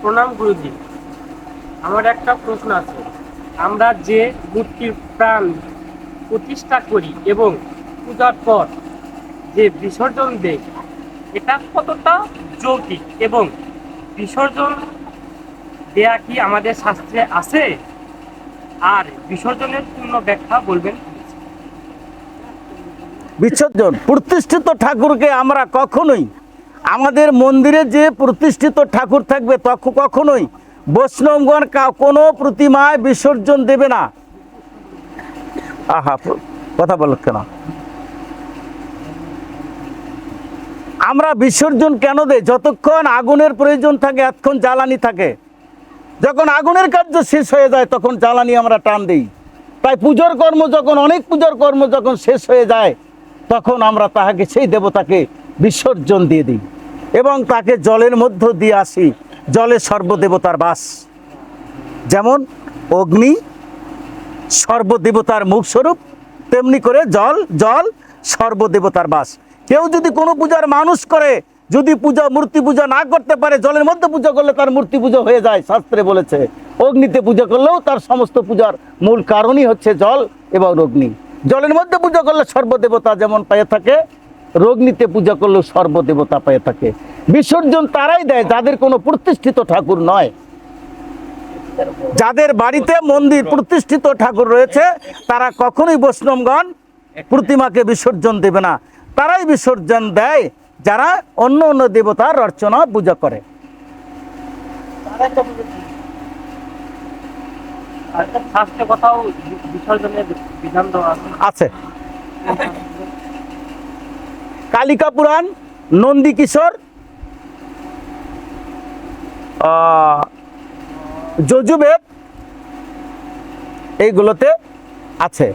প্রণাম গুরুজি। আমার একটা প্রশ্ন আছে। আমরা যে মূর্তির প্রাণ প্রতিষ্ঠা করি এবং পূজার পর যে বিসর্জন দেয় এটা কতটা যৌক্তিক এবং বিসর্জন দেয়া কি আমাদের শাস্ত্রে আছে? আর বিসর্জনের পূর্ণ ব্যাখ্যা বলবেন বিসর্জন প্রতিষ্ঠিত ঠাকুরকে আমরা কখনোই আমাদের মন্দিরে যে প্রতিষ্ঠিত ঠাকুর থাকবে তখন কখনোই বৈষ্ণবগণ কোনো প্রতিমায় বিসর্জন দেবে না। আহা কথা বল কেন? আমরা বিসর্জন কেন দেই? যতক্ষণ আগুনের প্রয়োজন থাকে, এতক্ষণ জ্বালানি থাকে। যখন আগুনের কার্য শেষ হয়ে যায়, তখন জ্বালানি আমরা টান দিই। তাই পুজোর কর্ম যখন, অনেক পুজোর কর্ম যখন শেষ হয়ে যায়, তখন আমরা তাহাকে, সেই দেবতাকে বিসর্জন দিয়ে দিই। এবং তাকে জলের মধ্য দিয়ে আসি। জলে সর্বদেবতার বাস। যেমন অগ্নি সর্বদেবতার মুখস্বরূপ তেমনি করে জল জল সর্বদেবতার বাস। কেউ যদি কোনো পূজার মানুষ করে, যদি পূজা, মূর্তি পূজা না করতে পারে, জলের মধ্যে পূজা করলে তার মূর্তি পূজা হয়ে যায়, শাস্ত্রে বলেছে। অগ্নিতে পূজা করলেও তার সমস্ত পূজার মূল কারণই হচ্ছে জল এবং অগ্নি। জলের মধ্যে পূজা করলে সর্বদেবতা যেমন পেয়ে থাকে রগ্নিতে পূজা করলেও সর্বদেবতা পেয়ে থাকে। বিসর্জন তারাই দেয় যাদের কোনো প্রতিষ্ঠিত ঠাকুর নয়। যাদের বাড়িতে মন্দির প্রতিষ্ঠিত ঠাকুর রয়েছে তারা কখনোই বৈষ্ণবগণ প্রতিমাকে বিসর্জন দেবে না। তারাই বিসর্জন দেয় যারা অন্য অন্য দেবতার অর্চনা পূজা করে। আছে। কালিকা পুরাণ, নন্দী কিশোর যজুবেদ, এইগুলোতে আছে।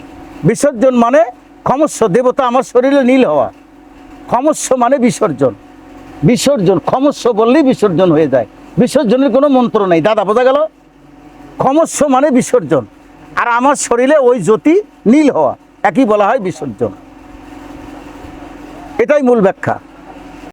বিসর্জন মানে ক্ষমস্ব, দেবতা আমার শরীরে নীল হওয়া। ক্ষমস্ব মানে বিসর্জন। বিসর্জন, ক্ষমস্ব বললেই বিসর্জন হয়ে যায়। বিসর্জনের কোনো মন্ত্র নেই। দাদা, বোঝা গেল? ক্ষমস্ব মানে বিসর্জন। আর আমার শরীরে ওই জ্যোতি নীল হওয়া। একই বলা হয় বিসর্জন। এটাই মূল ব্যাখ্যা।